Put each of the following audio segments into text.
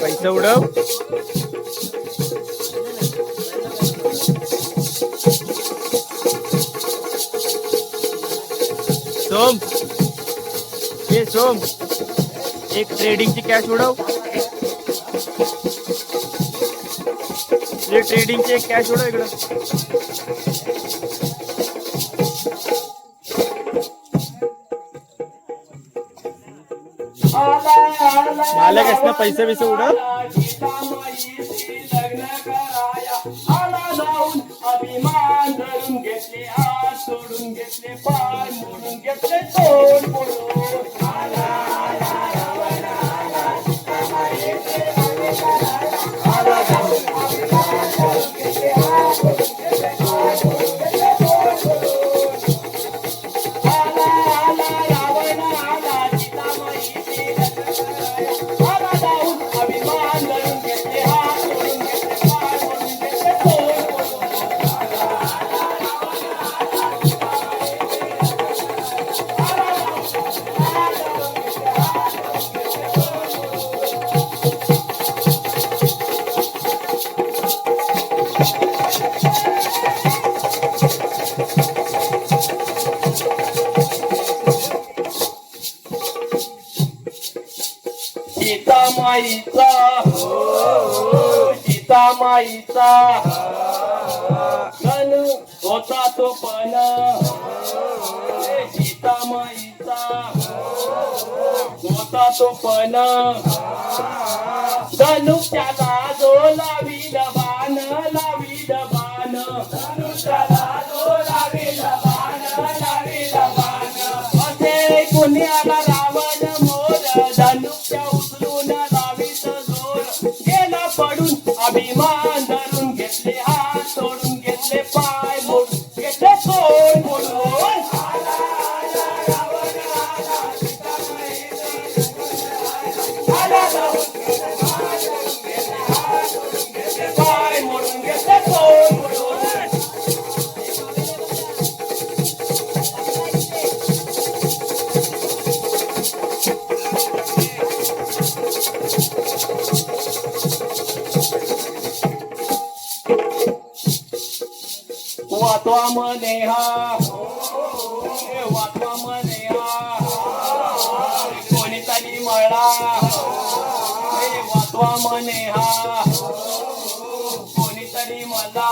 पैसा उडव सोम. हे सोम. एक ट्रेडिंगची कॅश उडव. ट्रेडिंगची एक कॅश उडव इकडं. मालक असं पैसे बिसे उडा अभिमान धरून घेतले हात सोडून घेतले पाय मोडून घेतले. तोंड माईचा. सीता माईचा. सण होता तो पण. सीता माईचा. होता तो पण. धनुष्याला जो लावील बाण लावील बाण. got वाटवा मने हा ए वाटवा मने हा कोणीतरी मळा ए वाटवा मने हा कोणीतरी मला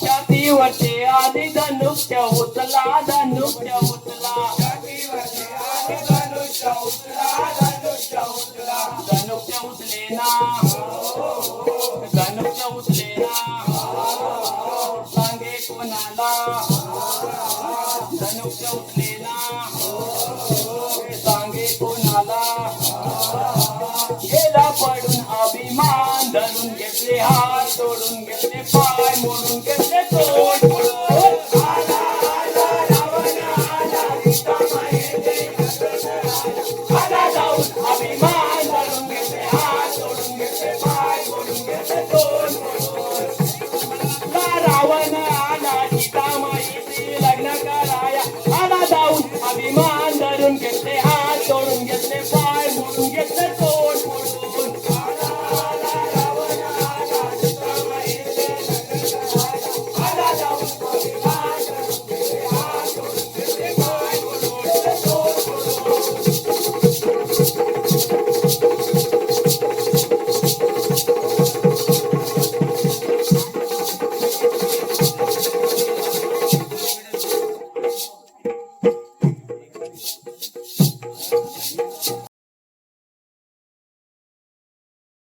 छातीवरचे आधी धनुष्य उचला धनुष्य उचला. धनुष्य उचले ना धनुष्य उचले ना कोणाला गेला पडून अभिमान धरून घेतले हात सोडून घेतले पाय मोडून घेतले तोड.